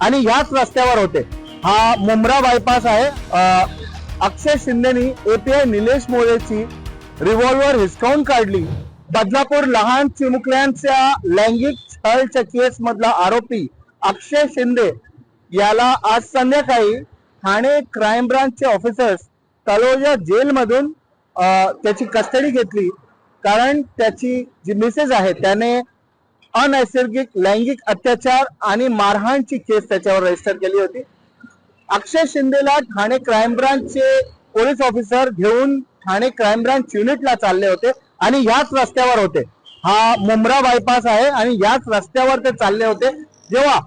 आणि ह्याच रस्त्यावर होते. हा मुंब्रा बायपास आहे. अक्षय शिंदेनी एपीआय निलेश मोरेची रिव्हॉल्वर हिसकावून काढली. बदलापूर लहान चिमुकल्यांच्या लैंगिक छळच्या केस मधला आरोपी अक्षय शिंदे याला आज संध्याकाळी ठाणे क्राईम ब्रांचचे ऑफिसर्स तलोजा जेलमधून त्याची कस्टडी घेतली. कारण त्याची जी मिसेस आहे त्याने अनैसर्गिक लैंगिक अत्याचार आणि मारहाणची केस त्याच्यावर रजिस्टर केली होती. अक्षय शिंदेला ठाणे क्राईम ब्रांचचे पोलीस ऑफिसर घेऊन ठाणे क्राईम ब्रांच युनिटला चालले होते आणि याच रस्त्यावर होते. हा मुंब्रा बायपास आहे आणि याच रस्त्यावर ते चालले होते. जेव्हा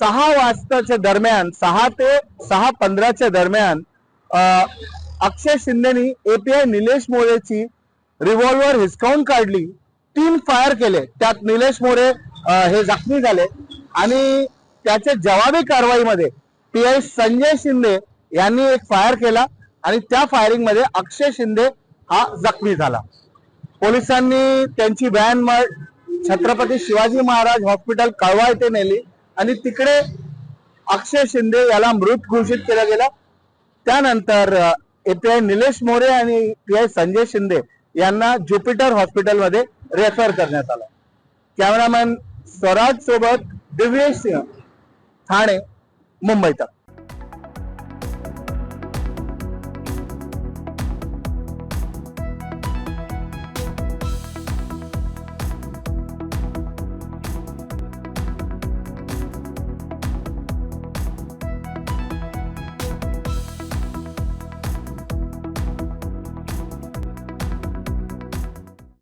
सहा वाजताच्या दरम्यान सहा ते सहा पंधराच्या दरम्यान अक्षय शिंदेनी एपीआय निलेश मोरेची रिव्हॉल्वर हिसकावून काढली. तीन फायर केले. त्यात निलेश मोरे हे जखमी झाले. आणि त्याच्या जवाबी कारवाईमध्ये पी आय संजय शिंदे यांनी एक फायर केला आणि त्या फायरिंगमध्ये अक्षय शिंदे हा जखमी झाला. पोलिसांनी त्यांची व्हॅन छत्रपती शिवाजी महाराज हॉस्पिटल कळवा येथे नेली आणि तिकडे अक्षय शिंदे याला मृत घोषित केलं गेलं. त्यानंतर पी आय निलेश मोरे आणि पी आय संजय शिंदे यांना ज्युपिटर हॉस्पिटलमध्ये रेफर करण्यात आलं. कॅमेरामॅन स्वराज सोबत दिव्येश सिंह ठाणे मुंबई तक.